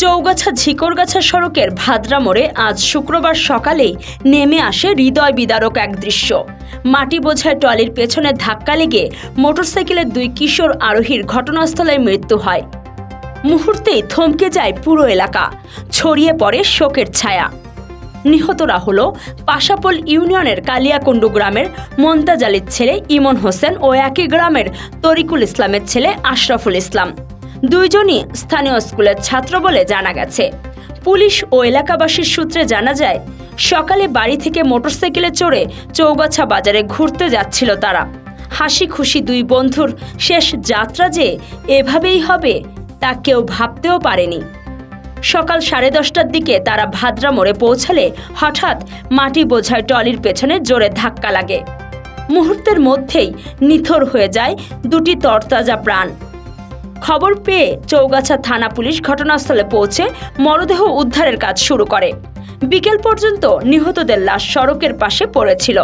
চৌগাছা ঝিকরগাছা সড়কের ভাদ্রা মোড়ে আজ শুক্রবার সকালেই নেমে আসে হৃদয় বিদারক এক দৃশ্য। মাটি বোঝায় ট্রলির পেছনে ধাক্কা লেগে মোটরসাইকেলের দুই কিশোর আরোহীর ঘটনাস্থলে মৃত্যু হয়। মুহূর্তেই থমকে যায় পুরো এলাকা। ছড়িয়ে পড়ে শোকের ছায়া। নিহতরা হল পাশাপোল ইউনিয়নের কালিয়াকুণ্ডু গ্রামের মন্তাজ আলীর ছেলে ইমন হোসেন ও একই গ্রামের তরিকুল ইসলামের ছেলে আশরাফুল ইসলাম। দুইজনই স্থানীয় স্কুলের ছাত্র বলে জানা গেছে। পুলিশ ও এলাকাবাসীর সূত্রে জানা যায়, সকালে বাড়ি থেকে মোটরসাইকেলে চড়ে চৌগাছা বাজারে ঘুরতে যাচ্ছিল তারা। হাসি খুশি দুই বন্ধুর শেষ যাত্রা যে এভাবেই হবে তা কেউ ভাবতেও পারেনি। সকাল সাড়ে দশটার দিকে তারা ভাদ্রা মোড়ে পৌঁছালে হঠাৎ মাটি বোঝায় ট্রলির পেছনে জোরে ধাক্কা লাগে। মুহূর্তের মধ্যেই নিথর হয়ে যায় দুটি তরতাজা প্রাণ। খবর পেয়ে চৌগাছা থানা পুলিশ ঘটনাস্থলে পৌঁছে মরদেহ উদ্ধারের কাজ শুরু করে। বিকেল পর্যন্ত নিহতদের লাশ সড়কের পাশে পড়েছিল।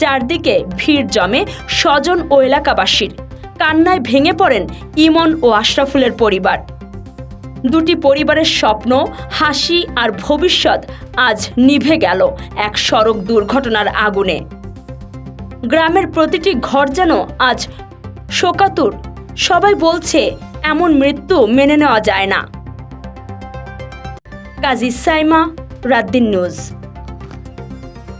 চারদিকে ভিড় জমে স্বজন ও এলাকাবাসীর কান্নায় ভেঙে পড়েন ইমন ও আশরাফুলের পরিবার। দুটি পরিবারের স্বপ্ন, হাসি আর ভবিষ্যৎ আজ নিভে গেল এক সড়ক দুর্ঘটনার আগুনে। গ্রামের প্রতিটি ঘর যেন আজ শোকাতুর। সবাই বলছে এমন মৃত্যু মেনে নেওয়া যায় না। কাজী সাইমা রাদ্দিন নিউজ।